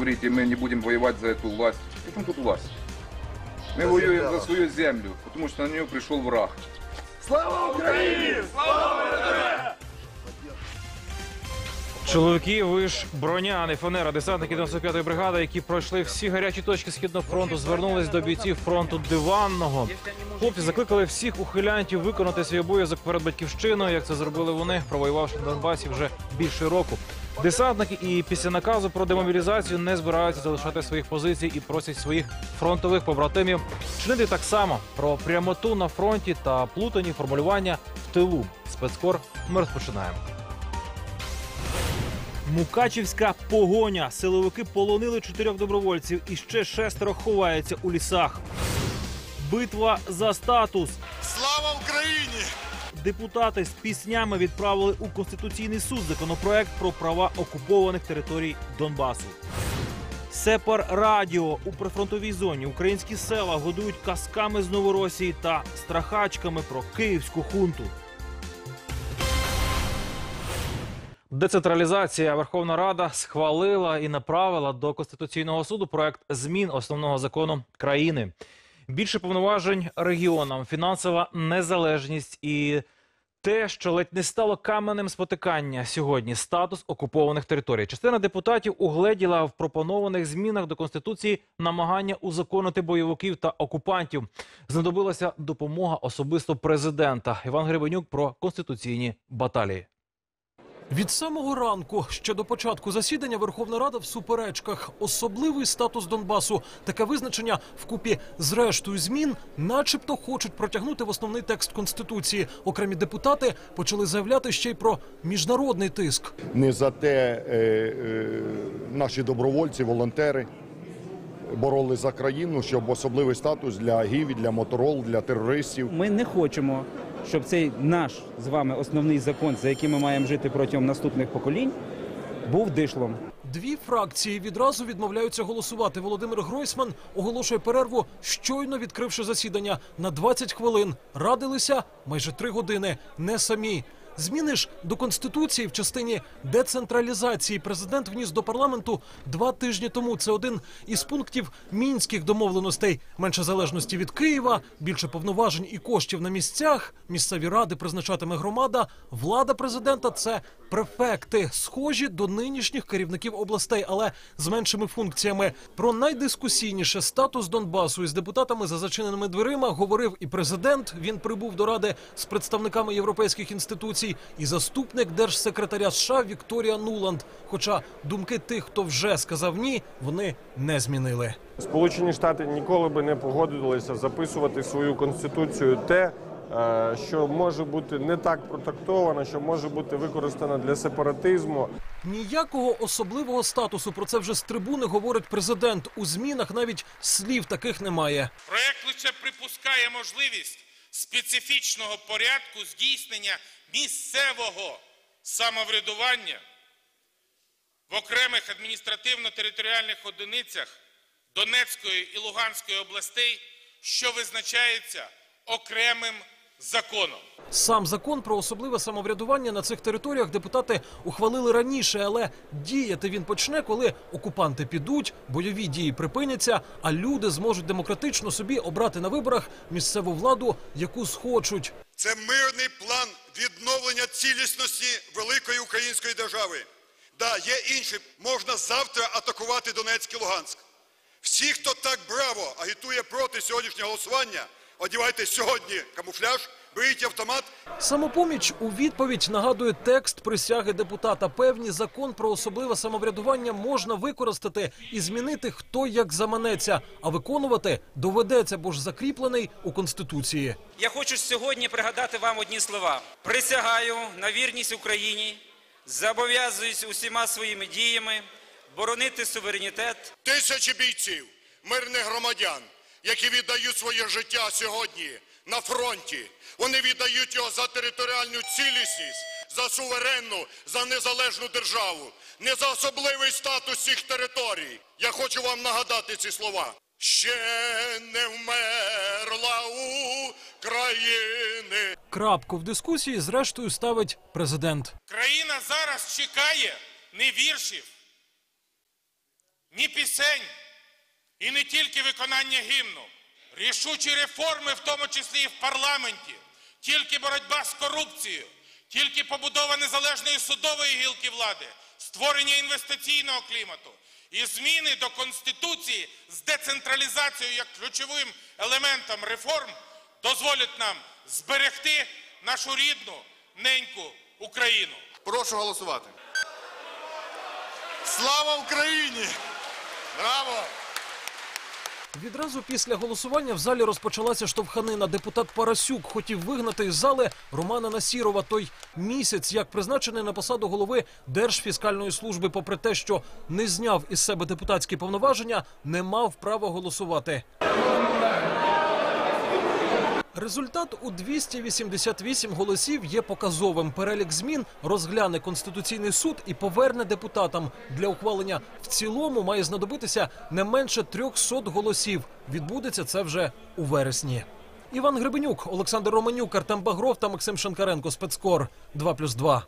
как говорите, мы не будем воевать за эту власть. Причем тут власть? Мы воюем за свою землю, потому что на нее пришел враг. Чоловіки, ви ж броня, а не фанера. Десантники 95-ї бригади, які пройшли всі гарячі точки східного фронту, звернулись до бійців фронту диванного. Хлопці закликали всіх ухилянтів виконати свій обов'язок перед батьківщиною, як це зробили вони, провоювавши на Донбасі вже більше року. Десантники і після наказу про демобілізацію не збираються залишати своїх позицій і просять своїх фронтових побратимів чинити так само про прямоту на фронті та плутані формулювання в тилу. Спецкор ми розпочинаємо. Мукачівська погоня. Силовики полонили чотирьох добровольців і ще шестеро ховаються у лісах. Битва за статус. Слава Україні! Депутати з піснями відправили у конституційний суд законопроект про права окупованих територій Донбасу. Сепар Радіо у прифронтовій зоні українські села годують казками з Новоросії та страхачками про київську хунту. Децентралізація Верховна Рада схвалила і направила до Конституційного суду проект змін основного закону країни. Більше повноважень регіонам, фінансова незалежність і те, що ледь не стало каменем спотикання сьогодні статус окупованих територій. Частина депутатів угледіла в пропонованих змінах до конституції намагання узаконити бойовиків та окупантів. Знадобилася допомога особисто президента Іван Гребенюк про конституційні баталії. Від самого ранку ще до початку засідання Верховна Рада в суперечках. Особливий статус Донбасу. Таке визначення вкупі з рештою змін, начебто, хочуть протягнути в основний текст конституції. Окремі депутати почали заявляти ще й про міжнародний тиск. не за те е, е, наші добровольці, волонтери боролись за країну, щоб особливий статус для гіві, для моторол, для терористів. Ми не хочемо, щоб цей наш з вами основний закон, за яким ми маємо жити протягом наступних поколінь, був дишлом. Дві фракції відразу відмовляються голосувати. Володимир Гройсман оголошує перерву, щойно відкривши засідання на 20 хвилин. Радилися майже три години. Не самі. Зміни ж до конституції в частині децентралізації президент вніс до парламенту два тижні тому. Це один із пунктів мінських домовленостей: менше залежності від Києва, більше повноважень і коштів на місцях. Місцеві ради призначатиме громада. Влада президента це префекти, схожі до нинішніх керівників областей, але з меншими функціями. Про найдискусійніше статус Донбасу із депутатами за зачиненими дверима говорив і президент. Він прибув до ради з представниками європейських інституцій, і заступник держсекретаря США Вікторія Нуланд. Хоча думки тих, хто вже сказав ні, вони не змінили. Сполучені Штати ніколи би не погодилися записувати в свою конституцію те, е, що може бути не так протактовано, що може бути використано для сепаратизму. Ніякого особливого статусу про це вже з трибуни говорить президент. У змінах навіть слів таких немає. Проект лише припускає можливість специфічного порядку здійснення місцевого самоврядування в окремих адміністративно-територіальних одиницях Донецької і Луганської областей, що визначається окремим законом. Сам закон про особливе самоврядування на цих територіях депутати ухвалили раніше, але діяти він почне, коли окупанти підуть, бойові дії припиняться, а люди зможуть демократично собі обрати на виборах місцеву владу, яку схочуть. Це мирний план відновлення цілісності великої української держави. Да, є інші. Можна завтра атакувати Донецьк і Луганськ. Всі, хто так браво агітує проти сьогоднішнього голосування, одівайте сьогодні камуфляж, беріть автомат Самопоміч у відповідь нагадує текст присяги депутата. Певні закон про особливе самоврядування можна використати і змінити хто як заманеться, а виконувати доведеться, бо ж закріплений у конституції. Я хочу сьогодні пригадати вам одні слова. Присягаю на вірність Україні, зобов'язуюсь усіма своїми діями боронити суверенітет, тисячі бійців, мирних громадян, які віддають своє життя сьогодні на фронті. Вони віддають його за територіальну цілісність, за суверенну, за незалежну державу, не за особливий статус цих територій. Я хочу вам нагадати ці слова. Ще не вмерла України. Крапку в дискусії зрештою ставить президент. Країна зараз чекає не віршів, ні пісень і не тільки виконання гімну. Рішучі реформи, в тому числі і в парламенті, тільки боротьба з корупцією, тільки побудова незалежної судової гілки влади, створення інвестиційного клімату і зміни до Конституції з децентралізацією як ключовим елементом реформ дозволять нам зберегти нашу рідну неньку Україну. Прошу голосувати. Слава Україні! Браво! Відразу після голосування в залі розпочалася штовханина. Депутат Парасюк хотів вигнати із зали Романа Насірова. Той місяць, як призначений на посаду голови Держфіскальної служби, попри те, що не зняв із себе депутатські повноваження, не мав права голосувати. Результат у 288 голосів є показовим. Перелік змін розгляне конституційний суд і поверне депутатам. Для ухвалення в цілому має знадобитися не менше 300 голосів. Відбудеться це вже у вересні. Іван Гребенюк, Олександр Романюк, Артем Багров та Максим Шанкаренко. Спецкор 2+,2.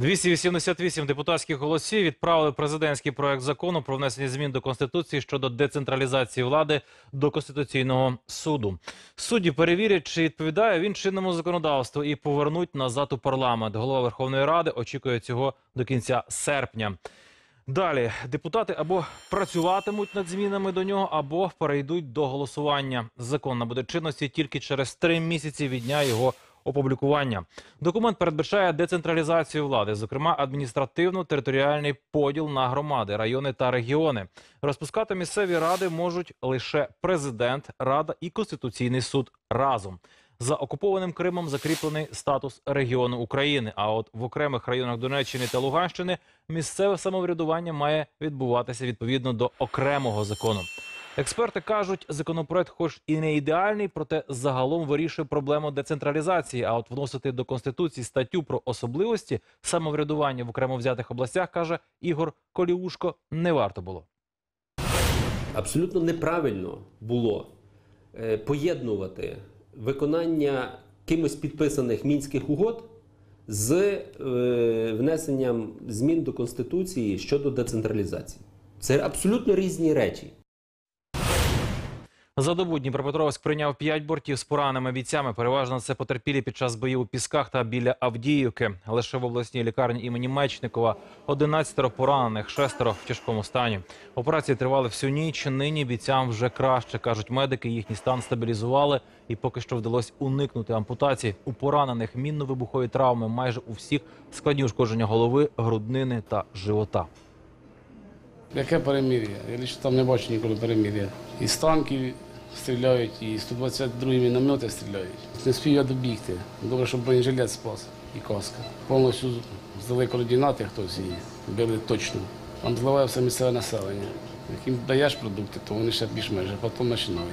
288 депутатських голосів відправили президентський проект закону про внесення змін до конституції щодо децентралізації влади до конституційного суду. Судді перевірять, чи відповідає він чинному законодавству, і повернуть назад у парламент. Голова Верховної Ради очікує цього до кінця серпня. Далі депутати або працюватимуть над змінами до нього, або перейдуть до голосування. Закон набуде чинності тільки через три місяці від дня його опублікування. Документ передбачає децентралізацію влади, зокрема адміністративно-територіальний поділ на громади, райони та регіони. Розпускати місцеві ради можуть лише президент, рада і конституційний суд разом. За окупованим Кримом закріплений статус регіону України. А от в окремих районах Донеччини та Луганщини місцеве самоврядування має відбуватися відповідно до окремого закону. Експерти кажуть, законопроект, хоч і не ідеальний, проте загалом вирішує проблему децентралізації. А от вносити до конституції статтю про особливості самоврядування в окремо взятих областях каже Ігор Коліушко, не варто було. абсолютно неправильно було е, поєднувати виконання кимось підписаних мінських угод з е, внесенням змін до Конституції щодо децентралізації. Це абсолютно різні речі. За добу Дніпропетровськ прийняв п'ять бортів з пораненими бійцями. Переважно це потерпілі під час боїв у Пісках та біля Авдіївки. Лише в обласній лікарні імені Мечникова 11 поранених, шестеро в тяжкому стані. Операції тривали всю ніч. Нині бійцям вже краще кажуть медики. Їхній стан стабілізували, і поки що вдалося уникнути ампутації. У поранених мінно-вибухові травми майже у всіх складні ушкодження голови, груднини та живота. Яке перемир'я? Я лише там не бачу ніколи перемир'я. І з танків стріляють, і 122 міномети стріляють. Не спів я добігти. Добре, що бронежилет спас і каска. Повністю здали координати хтось її били точно. Там зливає все місцеве населення. Яким даєш продукти, то вони ще більш-менш, а потім починають.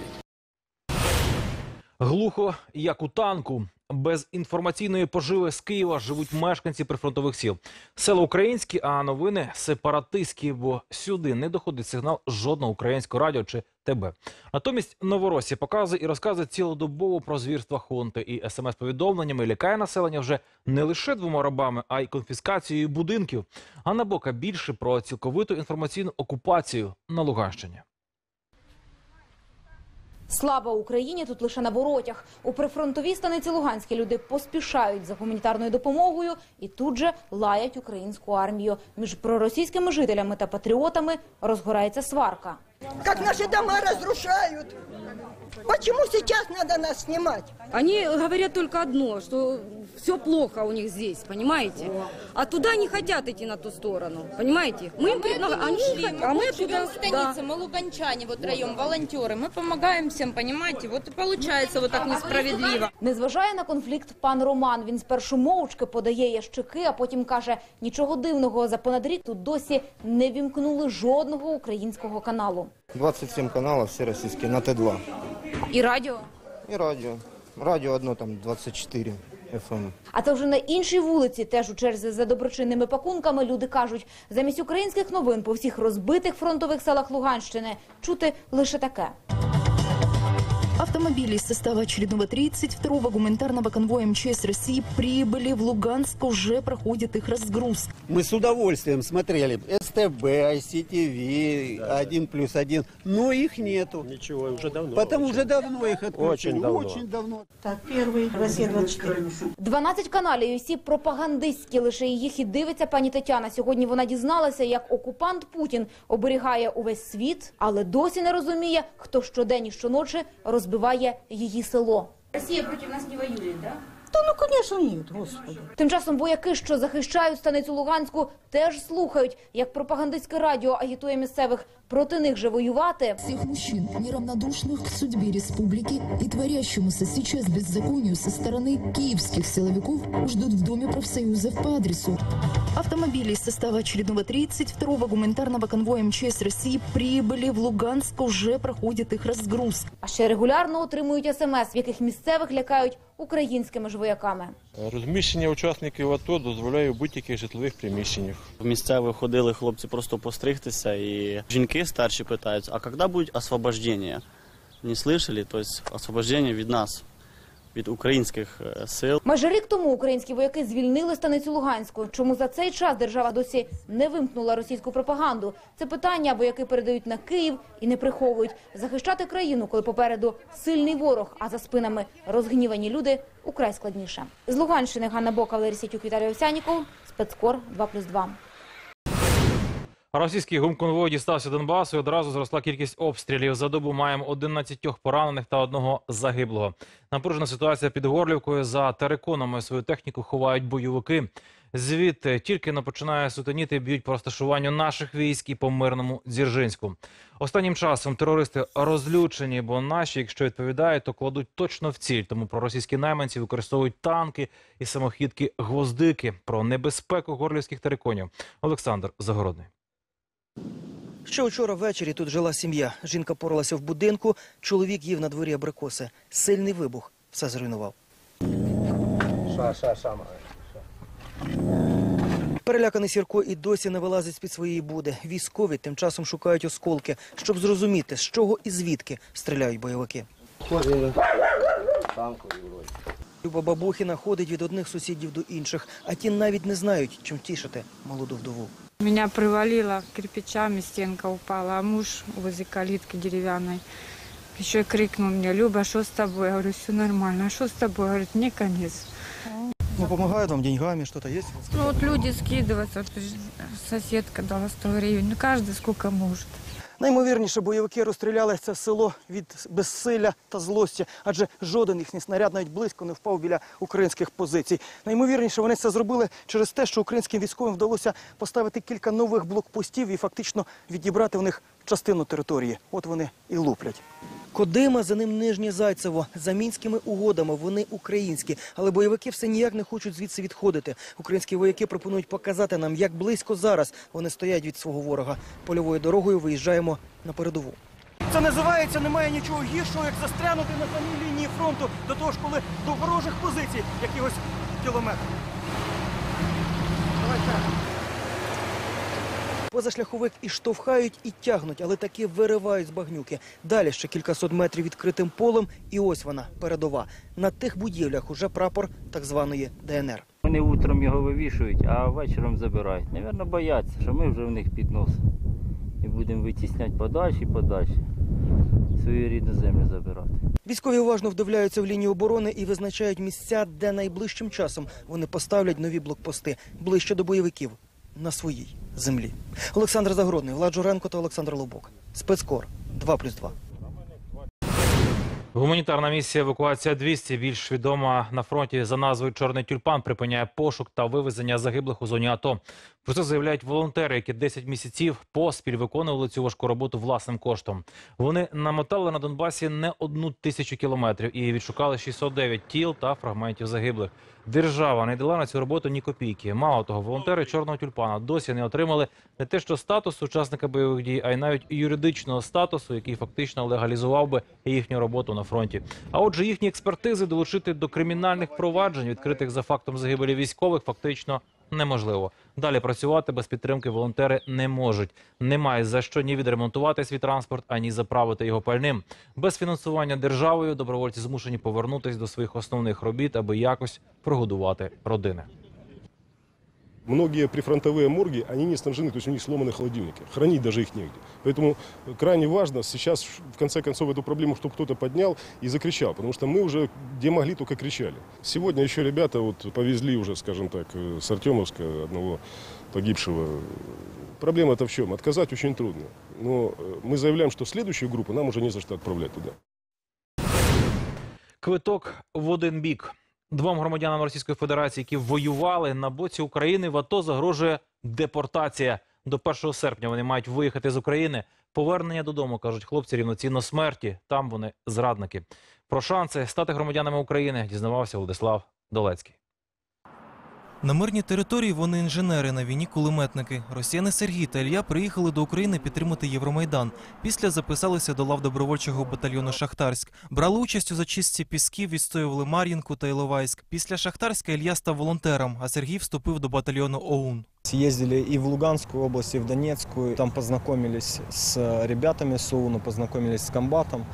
Глухо, як у танку. Без інформаційної поживи з Києва живуть мешканці прифронтових сіл. Села українські, а новини сепаратистські, бо сюди не доходить сигнал жодного українського радіо чи ТБ. Натомість Новоросі показує і розказує цілодобово про звірства хунти і смс-повідомленнями лякає населення вже не лише двома рабами, а й конфіскацією будинків. Анна Бока більше про цілковиту інформаційну окупацію на Луганщині. Слава Україні тут лише на воротях. У прифронтовій станиці Луганські люди поспішають за гуманітарною допомогою і тут же лаять українську армію. Між проросійськими жителями та патріотами розгорається сварка. Як наші дома разрушают. Почему сейчас надо нас снимать? Они говорят только одно, что все плохо у них здесь, понимаете? А туда не хотят идти на ту сторону, понимаете? Мы им предлагаем, они не хотят, а мы туда, в станице, мы луганчане, вот втроем, волонтеры, мы помогаем всем, понимаете? Вот и получается вот так несправедливо. Не зважає на конфлікт пан Роман. Він спершу мовчки подає ящики, а потім каже: нічого дивного за понад рік тут досі не вімкнули жодного українського каналу. 27 каналов, все российские, на Т2. І радіо. И радио. Радио одно там 24 FM. А це вже на іншій вулиці, теж у черзі за доброчинними пакунками, люди кажуть, замість українських новин по всіх розбитих фронтових селах Луганщини чути лише таке. Автомобили из состава очередного 32-го гуманитарного конвоя МЧС России прибыли в Луганск, уже проходит их разгрузка. Мы с удовольствием смотрели СТБ, ICTV, один плюс один, но их нету. Ничего, уже давно. Потому уже давно их отключили. Очень давно. Очень давно. Так, первый, Россия 24. 12 каналів і всі пропагандистські, лише їх і дивиться пані Тетяна. Сьогодні вона дізналася, як окупант Путін оберігає увесь світ, але досі не розуміє, хто щодень і щоночі розбиває її село. Росія проти нас не воює, так? Да ну, конечно, нет, господи. Тим часом вояки, що захищають станицю Луганську, теж слухають, як пропагандистське радіо агітує місцевих проти них же воювати. Всех мужчин, неравнодушных к судьбе республики и творящемуся сейчас беззаконию со стороны киевских силовиков ждут в Доме профсоюзов по адресу. Автомобили из состава очередного 32-го гуманитарного конвоя МЧС России прибыли в Луганск, уже проходит их разгрузка. А ще регулярно отримують смс, в яких місцевих лякають українськими ж вояками. Розміщення учасників АТО дозволяє у будь-яких житлових приміщеннях. В місцевих ходили хлопці просто постригтися, і жінки старші питають: а коли буде освобождення? Не слышали? Тобто освобождення від нас, від українських е, сил. Майже рік тому українські вояки звільнили станицю Луганську. Чому за цей час держава досі не вимкнула російську пропаганду? Це питання вояки передають на Київ і не приховують. Захищати країну, коли попереду сильний ворог, а за спинами розгнівані люди, украй складніше. З Луганщини Ганна Бока, Валерій Сітюк, Віталій Овсяніков, спецкор 2+,2. Російський гумконвой дістався Донбасу і одразу зросла кількість обстрілів. За добу маємо 11 поранених та одного загиблого. Напружена ситуація під Горлівкою. За териконами свою техніку ховають бойовики. Звідти тільки не починає сутеніти, б'ють по розташуванню наших військ і по мирному Дзержинську. Останнім часом терористи розлючені, бо наші, якщо відповідають, то кладуть точно в ціль. Тому проросійські найманці використовують танки і самохідки гвоздики. Про небезпеку горлівських териконів. Олександр Загородний. Ще вчора ввечері тут жила сім'я. Жінка поралася в будинку, чоловік їв на дворі абрикоси. Сильний вибух все зруйнував. Ша, ша, ша, Переляканий Сірко і досі не вилазить з-під своєї буди. Військові тим часом шукають осколки, щоб зрозуміти, з чого і звідки стріляють бойовики. Люба Бабухіна ходить від одних сусідів до інших, а ті навіть не знають, чим тішити молоду вдову. Меня привалило кирпичами, стенка упала, а муж возле калитки деревянной еще и крикнул мне, Люба, что с тобой? Я говорю, все нормально. А что с тобой? Говорит, мне конец. Ну, допомагають вам деньгами, щось є? Ну вот люди скидываются, вот соседка дала 100 гривен, ну каждый сколько может. Наймовірніше, бойовики розстріляли це село від безсилля та злості, адже жоден їхній снаряд навіть близько не впав біля українських позицій. Наймовірніше, вони це зробили через те, що українським військовим вдалося поставити кілька нових блокпостів і фактично відібрати в них частину території. От вони і луплять. Кодима, за ним Нижнє Зайцево. За мінськими угодами вони українські, але бойовики все ніяк не хочуть звідси відходити. Українські вояки пропонують показати нам, як близько зараз вони стоять від свого ворога. Польовою дорогою виїжджаємо на передову. Це називається немає нічого гіршого, як застрянути на самій лінії фронту до того ж, коли до ворожих позицій якихось кілометр. Позашляховик і штовхають, і тягнуть, але таки виривають з багнюки. Далі ще кількасот метрів відкритим полем, і ось вона передова. На тих будівлях уже прапор так званої ДНР. Вони утром його вивішують, а вечором забирають. Навірно, бояться, що ми вже в них під нос. І будемо витісняти подальше і подальше. Свою рідну землю забирати. Військові уважно вдивляються в лінію оборони і визначають місця, де найближчим часом вони поставлять нові блокпости ближче до бойовиків на своїй землі. Олександр Загородний, Влад Журенко та Олександр Лобок. Спецкор 2+,2. Гуманітарна місія евакуація 200 більш відома на фронті за назвою Чорний тюльпан припиняє пошук та вивезення загиблих у зоні АТО. Про це заявляють волонтери, які 10 місяців поспіль виконували цю важку роботу власним коштом. Вони намотали на Донбасі не одну тисячу кілометрів і відшукали 609 тіл та фрагментів загиблих. Держава не дала на цю роботу ні копійки. Мало того, волонтери чорного тюльпана досі не отримали не те, що статус учасника бойових дій, а й навіть юридичного статусу, який фактично легалізував би їхню роботу на фронті. А отже, їхні експертизи долучити до кримінальних проваджень, відкритих за фактом загибелі військових, фактично неможливо. Далі працювати без підтримки волонтери не можуть. Немає за що ні відремонтувати свій транспорт, ані заправити його пальним. Без фінансування державою добровольці змушені повернутися до своїх основних робіт, аби якось прогодувати родини. Многие прифронтовые морги, они не снабжены, то есть у них сломаны холодильники. Хранить даже их негде. Поэтому крайне важно сейчас, в конце концов, эту проблему, чтобы кто-то поднял и закричал. Потому что мы уже где могли, только кричали. Сегодня еще ребята вот повезли уже, скажем так, э, с Артемовска одного погибшего. Проблема-то в чем? Отказать очень трудно. Но э, мы заявляем, что следующую группу нам уже не за что отправлять туда. Квиток в один бік. Двом громадянам Російської Федерації, які воювали на боці України, в АТО загрожує депортація. До 1 серпня вони мають виїхати з України. Повернення додому кажуть хлопці рівноцінно смерті. Там вони зрадники. Про шанси стати громадянами України дізнавався Владислав Долецький. На мирній території вони інженери, на війні кулеметники. Росіяни Сергій та Ілья приїхали до України підтримати Євромайдан. Після записалися до лав добровольчого батальйону Шахтарськ. Брали участь у зачистці пісків, відстоювали Мар'їнку та Іловайськ. Після Шахтарська Ілья став волонтером, а Сергій вступив до батальйону ОУН. Съездили и в Луганскую область, и в Донецкую. Там познакомились с ребятами с ОУНа, познакомились с комбатом.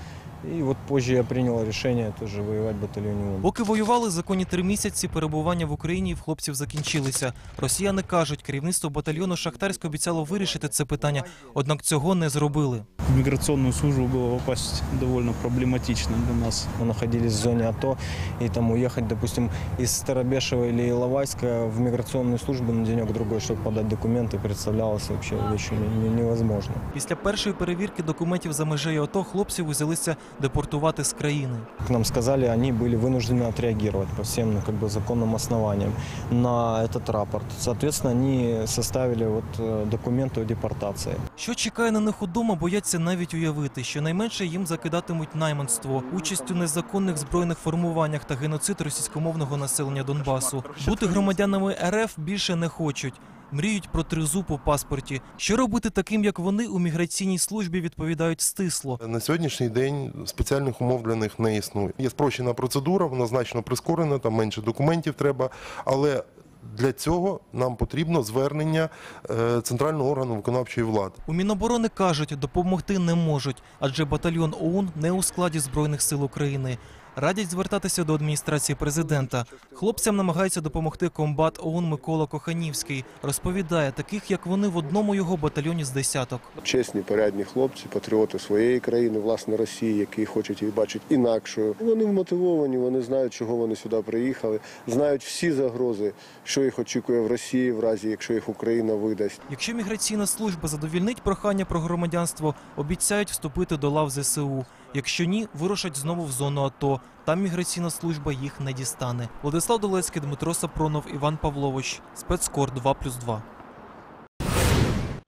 И вот позже я принял решение тоже воевать в батальоне ОУН. Поки воювали, законні три місяці перебування в Україні в хлопців закінчилися. Росіяни кажуть, керівництво батальйону Шахтарськ обіцяло вирішити це питання, однак цього не зробили. В миграционную службу было попасть довольно проблематично для нас. Мы находились в зоне АТО, и там уехать, допустим, из Старобешева или Иловайска в миграционную службу на денек-другой, чтобы подать документы, представлялось вообще вещью не- не- невозможно. Після першої перевірки документів за межею АТО хлопців взялися депортувати з країни. Как нам сказали, они были вынуждены отреагировать по всем ну, как бы, законным основаниям на этот рапорт. Соответственно, они составили вот, э, документы о депортации. Що чекає на них удома, бояться навіть уявити. Щонайменше їм закидатимуть найманство, участь у незаконних збройних формуваннях та геноцид російськомовного населення Донбасу. Бути громадянами РФ більше не хочуть. Мріють про тризуб у паспорті. Що робити таким, як вони, у міграційній службі відповідають стисло. На сьогоднішній день спеціальних умов для них не існує. Є спрощена процедура, вона значно прискорена, там менше документів треба, але для цього нам потрібно звернення е, центрального органу виконавчої влади. У Міноборони кажуть, допомогти не можуть, адже батальйон ОУН не у складі Збройних сил України. Радять звертатися до адміністрації президента. Хлопцям намагається допомогти комбат ОУН Микола Коханівський. Розповідає, таких як вони в одному його батальйоні з десяток. Чесні, порядні хлопці, патріоти своєї країни, власне Росії, які хочуть її бачити інакшою. Вони вмотивовані, вони знають, чого вони сюди приїхали, знають всі загрози, що їх очікує в Росії, в разі якщо їх Україна видасть. Якщо міграційна служба задовільнить прохання про громадянство, обіцяють вступити до лав ЗСУ. Якщо ні, вирушать знову в зону АТО. Там міграційна служба їх не дістане. Владислав Долецький, Дмитро Сапронов, Іван Павлович. Спецкор 2+,2.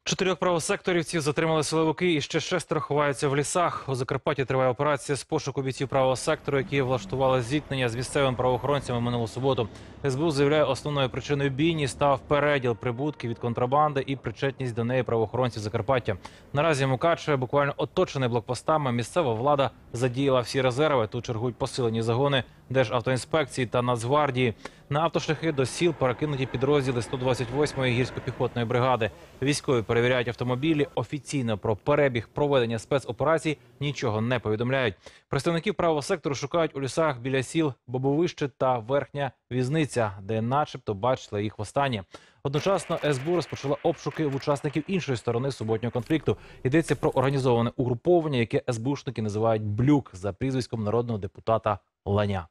Чотирьох правосекторівців затримали силовики і ще шестеро ховаються в лісах. У Закарпатті триває операція з пошуку бійців правого сектору, які влаштували зіткнення з місцевими правоохоронцями минулу суботу. СБУ заявляє, основною причиною бійні став переділ прибутків від контрабанди і причетність до неї правоохоронців Закарпаття. Наразі Мукачеве буквально оточений блокпостами. Місцева влада задіяла всі резерви. Тут чергують посилені загони Державтоінспекції та Нацгвардії. На автошляхи до сіл перекинуті підрозділи 128-ї гірсько-піхотної бригади. Військові перевіряють автомобілі. Офіційно про перебіг проведення спецоперацій нічого не повідомляють. Представників правого сектору шукають у лісах біля сіл Бобовище та Верхня Візниця, де, начебто, бачили їх востаннє. Одночасно СБУ розпочала обшуки в учасників іншої сторони суботнього конфлікту. Йдеться про організоване угруповання, яке СБУшники називають блюк за прізвиськом народного депутата Ланя.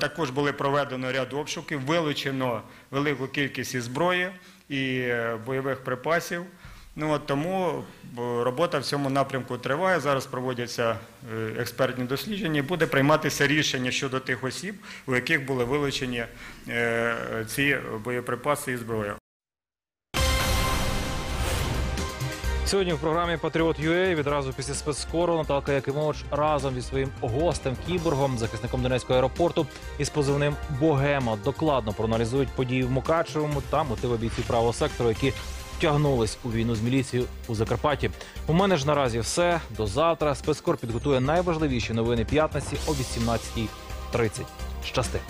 Також були проведено ряд обшуків, вилучено велику кількість зброї і е, бойових припасів. Ну от тому робота в цьому напрямку триває. Зараз проводяться е, експертні дослідження. Буде прийматися рішення щодо тих осіб, у яких були вилучені е, ці боєприпаси і зброя. Сьогодні в програмі Патріот UA відразу після спецскору Наталка Якимович разом зі своїм гостем кіборгом, захисником Донецького аеропорту із позивним Богема докладно проаналізують події в Мукачевому та мотиви бійців правого сектору, які втягнулись у війну з міліцією у Закарпатті. У мене ж наразі все. До завтра. Спецкор підготує найважливіші новини п'ятниці о 18.30. Щасти.